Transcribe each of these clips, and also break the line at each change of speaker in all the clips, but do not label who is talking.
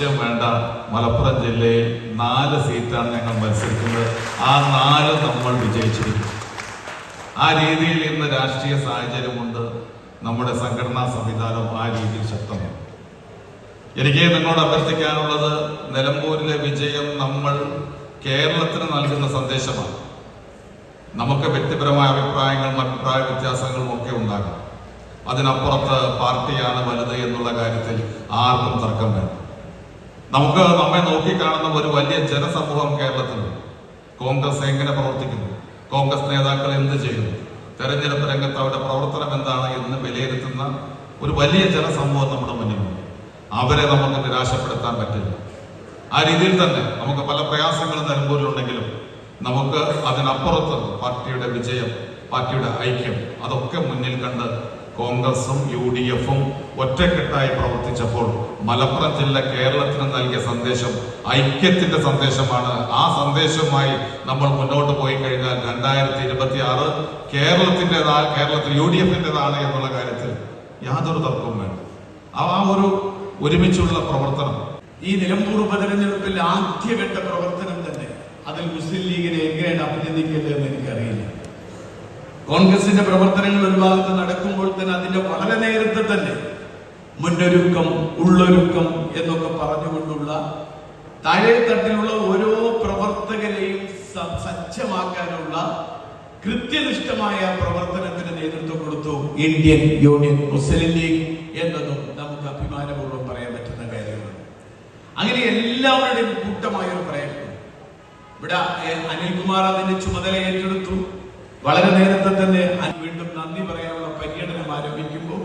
സംശയം വേണ്ട മലപ്പുറം ജില്ലയിൽ നാല് സീറ്റാണ് ഞങ്ങൾ മത്സരിക്കുന്നത് ആ നാല് നമ്മൾ വിജയിച്ചിരുന്നു ആ രീതിയിൽ ഇന്ന് രാഷ്ട്രീയ സാഹചര്യമുണ്ട് നമ്മുടെ സംഘടനാ സംവിധാനം ആ രീതിയിൽ ശക്തമാണ് എനിക്ക് നിങ്ങളോട് അഭ്യർത്ഥിക്കാനുള്ളത് നിലമ്പൂരിലെ വിജയം നമ്മൾ കേരളത്തിന് നൽകുന്ന സന്ദേശമാണ് നമുക്ക് വ്യക്തിപരമായ അഭിപ്രായങ്ങളും അഭിപ്രായ വ്യത്യാസങ്ങളും ഒക്കെ ഉണ്ടാകാം അതിനപ്പുറത്ത് പാർട്ടിയാണ് വലുത് എന്നുള്ള കാര്യത്തിൽ ആർക്കും തർക്കം വേണം നമുക്ക് നമ്മെ നോക്കിക്കാണുന്ന ഒരു വലിയ ജനസമൂഹം കേരളത്തിലുണ്ട് കോൺഗ്രസ് എങ്ങനെ പ്രവർത്തിക്കുന്നു കോൺഗ്രസ് നേതാക്കൾ എന്ത് ചെയ്യുന്നു തെരഞ്ഞെടുപ്പ് രംഗത്ത് അവരുടെ പ്രവർത്തനം എന്താണ് എന്ന് വിലയിരുത്തുന്ന ഒരു വലിയ ജനസമൂഹം നമ്മുടെ മുന്നിലുണ്ട് അവരെ നമുക്ക് നിരാശപ്പെടുത്താൻ പറ്റില്ല ആ രീതിയിൽ തന്നെ നമുക്ക് പല പ്രയാസങ്ങളും നിലമ്പൂരിലുണ്ടെങ്കിലും നമുക്ക് അതിനപ്പുറത്ത് പാർട്ടിയുടെ വിജയം പാർട്ടിയുടെ ഐക്യം അതൊക്കെ മുന്നിൽ കണ്ട് കോൺഗ്രസും യു ഡി എഫും ഒറ്റക്കെട്ടായി പ്രവർത്തിച്ചപ്പോൾ മലപ്പുറം ജില്ല കേരളത്തിന് നൽകിയ സന്ദേശം ഐക്യത്തിന്റെ സന്ദേശമാണ് ആ സന്ദേശവുമായി നമ്മൾ മുന്നോട്ട് പോയി കഴിഞ്ഞാൽ രണ്ടായിരത്തി ഇരുപത്തി ആറ് കേരളത്തിൻ്റെതാ കേരളത്തിൽ യു ഡി എഫിൻ്റെതാണ് എന്നുള്ള കാര്യത്തിൽ യാതൊരു തർക്കവും വേണ്ട ആ ഒരു ഒരുമിച്ചുള്ള പ്രവർത്തനം
ഈ നിലമ്പൂർ ഉപതെരഞ്ഞെടുപ്പിൽ ആദ്യഘട്ട പ്രവർത്തനം തന്നെ അതിൽ മുസ്ലിം ലീഗിനെ എങ്ങനെയാണ് അഭിനന്ദിക്കേണ്ടതെന്ന് എനിക്കറിയില്ല കോൺഗ്രസിന്റെ പ്രവർത്തനങ്ങൾ ഒരു ഭാഗത്ത് നടക്കുമ്പോൾ തന്നെ അതിന്റെ വളരെ നേരത്തെ തന്നെ മുന്നൊരുക്കം ഉള്ളൊരുക്കം എന്നൊക്കെ പറഞ്ഞുകൊണ്ടുള്ള താഴെ തട്ടിലുള്ള ഓരോ പ്രവർത്തകരെയും സജ്ജമാക്കാനുള്ള കൃത്യനിഷ്ഠമായ പ്രവർത്തനത്തിന് നേതൃത്വം കൊടുത്തു ഇന്ത്യൻ യൂണിയൻ മുസ്ലിം ലീഗ് എന്നതും നമുക്ക് അഭിമാനപൂർവ്വം പറയാൻ പറ്റുന്ന കാര്യമാണ് അങ്ങനെ എല്ലാവരുടെയും കൂട്ടമായ ഒരു പ്രയത്നം ഇവിടെ അനിൽകുമാർ അതിന്റെ ചുമതല ഏറ്റെടുത്തു വളരെ നേരത്തെ തന്നെ വീണ്ടും നന്ദി പറയാനുള്ള പര്യടനം ആരംഭിക്കുമ്പോൾ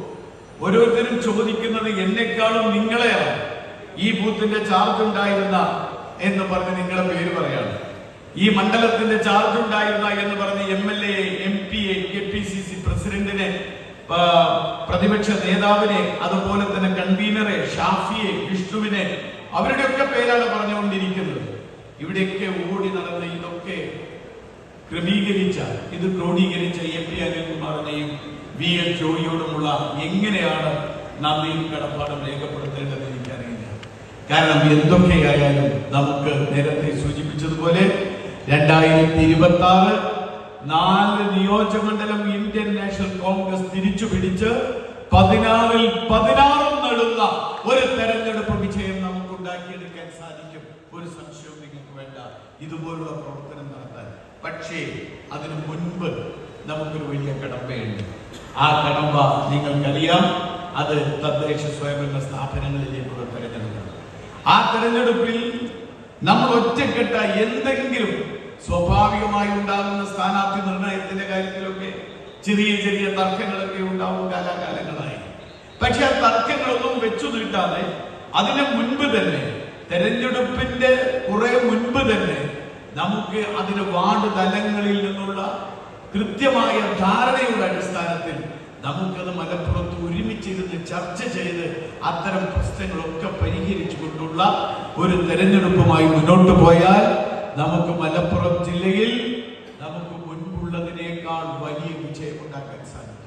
ഓരോരുത്തരും ചോദിക്കുന്നത് എന്നെക്കാളും നിങ്ങളെയാണ് ഈ ബൂത്തിന്റെ ചാർജ് ഉണ്ടായിരുന്ന എന്ന് പറഞ്ഞ് നിങ്ങളെ പേര് പറയാണ് ഈ മണ്ഡലത്തിന്റെ ചാർജ് ഉണ്ടായിരുന്ന എന്ന് പറഞ്ഞ് M L A M P A K P C C പ്രസിഡന്റിനെ പ്രതിപക്ഷ നേതാവിനെ അതുപോലെ തന്നെ കൺവീനറെ ഷാഫിയെ വിഷ്ണുവിനെ അവരുടെയൊക്കെ പേരാണ് പറഞ്ഞുകൊണ്ടിരിക്കുന്നത് ഇവിടെയൊക്കെ ഓടി നടന്ന് ഇതൊക്കെ ക്രമീകരിച്ച ഇത് ക്രോഡീകരിച്ച എ പി അനിൽകുമാറിനെയും വി എൽ ജോയിയോടുമുള്ള എങ്ങനെയാണ് നന്ദിയും കടപ്പാടും രേഖപ്പെടുത്തേണ്ടത് എനിക്കറിയില്ല കാരണം എന്തൊക്കെയായാലും നമുക്ക് നേരത്തെ സൂചിപ്പിച്ചതുപോലെ രണ്ടായിരത്തി ഇരുപത്തി ആറ് നാല് നിയോജകമണ്ഡലം ഇന്ത്യൻ നാഷണൽ കോൺഗ്രസ് തിരിച്ചു പിടിച്ച് പതിനാറിൽ പതിനാറും നടുന്ന ഒരു തെരഞ്ഞെടുപ്പ് വിജയം നമുക്ക് ഉണ്ടാക്കിയെടുക്കാൻ സാധിക്കും ഇതുപോലുള്ള പ്രവർത്തനം നടത്താൻ പക്ഷേ അതിനു മുൻപ് നമുക്കൊരു വലിയ കടമ്പയുണ്ട് ആ കടമ്പ നിങ്ങൾക്കറിയാം അത് തദ്ദേശ സ്വയംഭരണ സ്ഥാപനങ്ങളിലേക്കുള്ള തെരഞ്ഞെടുപ്പ് ആ തെരഞ്ഞെടുപ്പിൽ നമ്മൾ ഒറ്റക്കെട്ട എന്തെങ്കിലും സ്വാഭാവികമായി ഉണ്ടാകുന്ന സ്ഥാനാർത്ഥി നിർണയത്തിന്റെ കാര്യത്തിലൊക്കെ ചെറിയ ചെറിയ തർക്കങ്ങളൊക്കെ ഉണ്ടാവും കാലാകാലങ്ങളായി പക്ഷെ ആ തർക്കങ്ങളൊന്നും വെച്ചു നീട്ടാതെ അതിന് മുൻപ് തന്നെ തെരഞ്ഞെടുപ്പിന്റെ കുറെ മുൻപ് തന്നെ നമുക്ക് അതിന് വാർഡ് തലങ്ങളിൽ നിന്നുള്ള കൃത്യമായ ധാരണയുടെ അടിസ്ഥാനത്തിൽ നമുക്കത് മലപ്പുറത്ത് ഒരുമിച്ചിരുന്ന് ചർച്ച ചെയ്ത് അത്തരം പ്രശ്നങ്ങളൊക്കെ പരിഹരിച്ചു കൊണ്ടുള്ള ഒരു തെരഞ്ഞെടുപ്പുമായി മുന്നോട്ട് പോയാൽ നമുക്ക് മലപ്പുറം ജില്ലയിൽ നമുക്ക് മുൻപുള്ളതിനേക്കാൾ വലിയ വിജയമുണ്ടാക്കാൻ സാധിക്കും